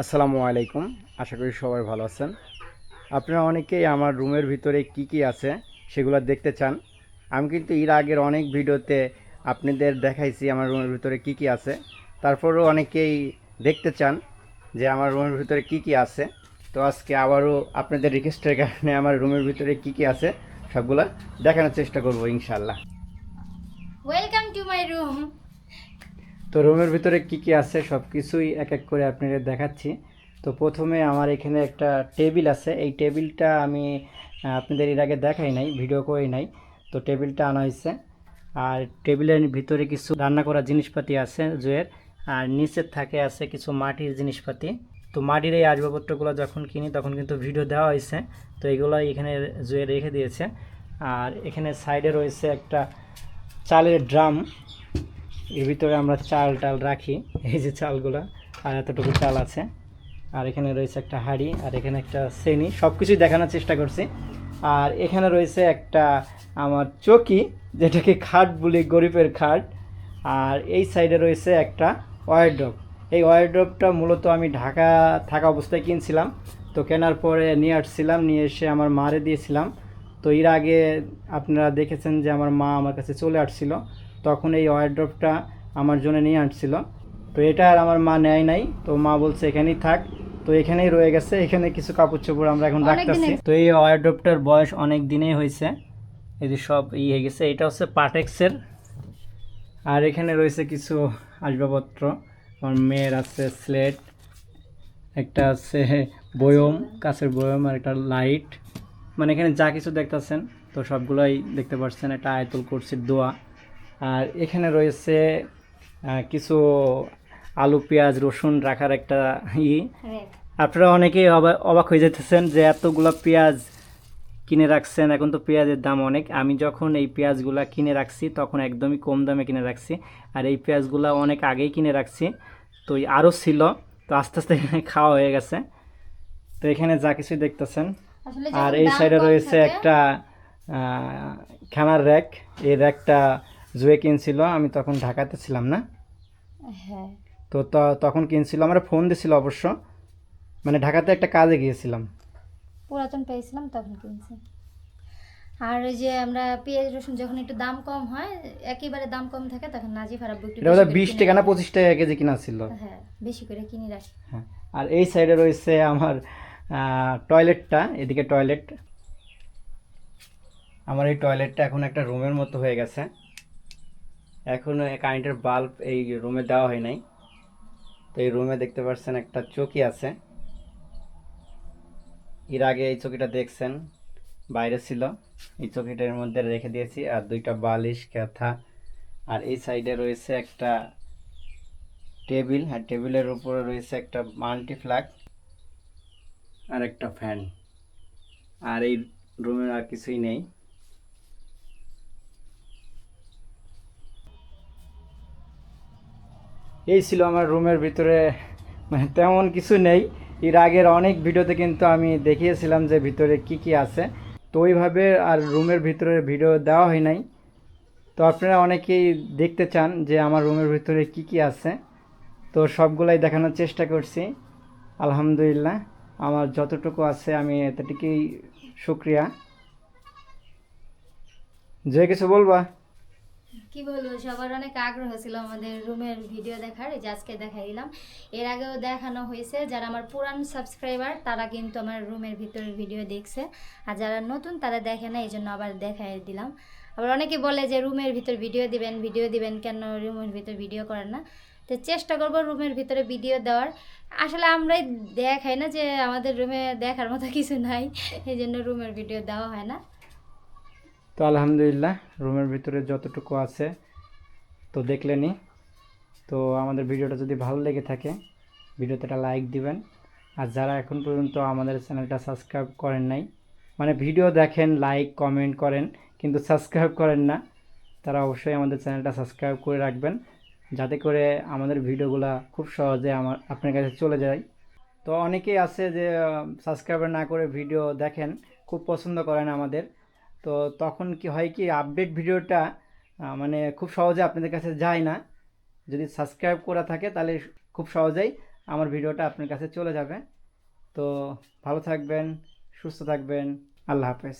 আসসালামু আলাইকুম। আশা করি সবাই ভালো আছেন। আপনারা অনেকেই আমার রুমের ভিতরে কি কি আছে সেগুলো দেখতে চান। আমি কিন্তু এর আগের অনেক ভিডিওতে আপনাদের দেখাইছি আমার রুমের ভিতরে কি কি আছে। তারপরেও অনেকেই দেখতে চান যে আমার রুমের ভিতরে কি কি আছে। তো আজকে আবারও আপনাদের রিকোয়েস্টের কারণে আমার রুমের ভিতরে কি কি আছে সবগুলা দেখানোর চেষ্টা করব ইনশাল্লাহ ওয়েলকাম টু মাই রুম তো রুমের ভিতরে কি কি আছে সব কিছুই এক এক করে আপনাদের দেখাচ্ছি। তো প্রথমে আমার এখানে একটা টেবিল আছে। এই টেবিলটা আমি আপনাদের এর আগে দেখাই নাই, ভিডিও করি নাই। তো টেবিলটা আনা হয়েছে। আর টেবিলের ভিতরে কিছু রান্না করা জিনিসপাতি আছে জুয়ের। আর নিচের থাকে আছে কিছু মাটির জিনিসপাতি। তো মাটির এই আসবাবপত্রগুলো যখন কিনি তখন কিন্তু ভিডিও দেওয়া হয়েছে। তো এগুলো এখানে জুয়ে রেখে দিয়েছে। আর এখানে সাইডে রয়েছে একটা চালের ড্রাম। এর ভিতরে আমরা চাল টাল রাখি, এই যে চালগুলা, আর এতটুকু চাল আছে। আর এখানে রয়েছে একটা হাঁড়ি, আর এখানে একটা শ্রেণি সব কিছুই দেখানোর চেষ্টা করছি। আর এখানে রয়েছে একটা আমার চকি, যেটাকে খাট বলি, গরিবের খাট। আর এই সাইডে রয়েছে একটা ওয়ারড্রপ এই ওয়ারড্রপটা মূলত আমি ঢাকা থাকা অবস্থায় কিনছিলাম। তো কেনার পরে নিয়ে আসছিলাম, নিয়ে এসে আমার মারে দিয়েছিলাম। তো এর আগে আপনারা দেখেছেন যে আমার মা আমার কাছে চলে আসছিল। তখন এই ওয়ারড্রপটা আমার জন্য নিয়ে আসছিল। তো এটা আর আমার মা নেয় নাই। তো মা বলছে এখানেই থাক। তো এখানেই রয়ে গেছে। এখানে কিছু কাপড় চোপড় আমরা এখন রাখতেছি। তো এই ওয়ারড্রপটার বয়স অনেক দিনেই হয়েছে। এই যে সব ই হয়ে গেছে। এটা হচ্ছে পাটেক্সের আর এখানে রয়েছে কিছু আসবাবপত্র। আমার মেয়ের আছে স্লেট একটা আছে বয়ম কাছের বয়ম আর একটা লাইট মানে এখানে যা কিছু দেখতেছেন তো সবগুলোই দেখতে পাচ্ছেন একটা আয়তুল কুরসির দোয়া। আর এখানে রয়েছে কিছু আলু পেঁয়াজ রসুন রাখার একটা ই। আপনারা অনেকেই অবা- অবাক হয়ে যেতেছেন যে এতগুলো পেঁয়াজ কিনে রাখছেন এখন তো পেঁয়াজের দাম অনেক। আমি যখন এই পেঁয়াজগুলো কিনে রাখছি তখন একদমই কম দামে কিনে রাখছি। আর এই পেঁয়াজগুলো অনেক আগেই কিনে রাখছি। তো আরও ছিল তো আস্তে আস্তে এখানে খাওয়া হয়ে গেছে। তো এখানে যা কিছু দেখতেছেন আর এই সাইডে রয়েছে একটা খানার র্যাক এই র্যাকটা জুয়ে কিনছিল আমি তখন ঢাকাতে ছিলাম না। হ্যাঁ। তো তখন কিনছিল আমরা ফোন দিছিল অবশ্য। মানে ঢাকাতে একটা কাজে গিয়েছিলাম। পুরাতন পেয়েছিলাম তখন কিনছি। আর ওই যে আমরা পেঁয়াজ রসুন যখন একটু দাম কম হয় একেবারে দাম কম থাকে তখন নাজিফ আর আব্বু একটু এটা বেশি টাকা না। পঁচিশ টাকা কেজি কিনা ছিল। হ্যাঁ বেশি করে কিনে রাখি। হ্যাঁ আর এই সাইডে রয়েছে আমার টয়লেটটা এদিকে টয়লেট। আমার এই টয়লেটটা এখন একটা রুমের মতো হয়ে গেছে। এখন কারেন্টের বাল্ব এই রুমে দেওয়া হয় নাই। তো এই রুমে দেখতে পাচ্ছেন একটা চকি আছে। এর আগে এই চকিটা দেখছেন, বাইরে ছিল। এই চকিটার মধ্যে রেখে দিয়েছি, আর দুইটা বালিশ ক্যাথা আর এই সাইডে রয়েছে একটা টেবিল, আর টেবিলের উপরে রয়েছে একটা মাল্টি ফ্ল্যাগ আর একটা ফ্যান আর এই রুমে আর কিছুই নেই। এই ছিল আমার রুমের ভিতরে। মানে তেমন কিছু নেই। এর আগের অনেক ভিডিওতে কিন্তু আমি দেখিয়েছিলাম যে ভিতরে কি কি আছে। তো ওইভাবে আর রুমের ভিতরে ভিডিও দেওয়া হয় নাই। তো আপনারা অনেকেই দেখতে চান যে আমার রুমের ভিতরে কি কি আছে। তো সবগুলাই দেখানোর চেষ্টা করছি। আলহামদুলিল্লাহ, আমার যতটুকু আছে আমি এতটুকুই শুক্রিয়া। যে কিছু বলবা। কি বলব, সবার অনেক আগ্রহ ছিল আমাদের রুমের ভিডিও দেখার যে আজকে দেখাই দিলাম। এর আগেও দেখানো হয়েছে, যারা আমার পুরান সাবস্ক্রাইবার তারা কিন্তু আমার রুমের ভিতরের ভিডিও দেখছে। আর যারা নতুন, তারা দেখে না, এই জন্য আবার দেখাই দিলাম। আবার অনেকে বলে যে রুমের ভিতর ভিডিও দিবেন ভিডিও দিবেন, কেন রুমের ভিতর ভিডিও করেন না? তো চেষ্টা করব রুমের ভিতরে ভিডিও দেওয়ার। আসলে আমরাই দেখাই না যে আমাদের রুমে দেখার মতো কিছু নাই, এই জন্য রুমের ভিডিও দেওয়া হয় না। তো আলহামদুলিল্লাহ, রুমের ভিতরে যতটুকু আছে তো দেখলেনি তো আমাদের ভিডিওটা যদি ভালো লেগে থাকে, ভিডিওতে একটা লাইক দিবেন। আর যারা এখন পর্যন্ত আমাদের চ্যানেলটা সাবস্ক্রাইব করেন নাই মানে ভিডিও দেখেন, লাইক, কমেন্ট করেন, কিন্তু সাবস্ক্রাইব করেন না, তারা অবশ্যই আমাদের চ্যানেলটা সাবস্ক্রাইব করে রাখবেন, যাতে করে আমাদের ভিডিওগুলো খুব সহজে আমার, আপনার কাছে চলে যায়। তো অনেকেই আছে যে সাবস্ক্রাইবার না করে ভিডিও দেখেন, খুব পছন্দ করেন আমাদের। তো তখন কি হয় কি আপডেট ভিডিওটা মানে খুব সহজে আপনাদের কাছে যায় না। যদি সাবস্ক্রাইব করা থাকে তাহলে খুব সহজেই আমার ভিডিওটা আপনার কাছে চলে যাবে। তো ভালো থাকবেন, সুস্থ থাকবেন, আল্লাহ হাফেজ।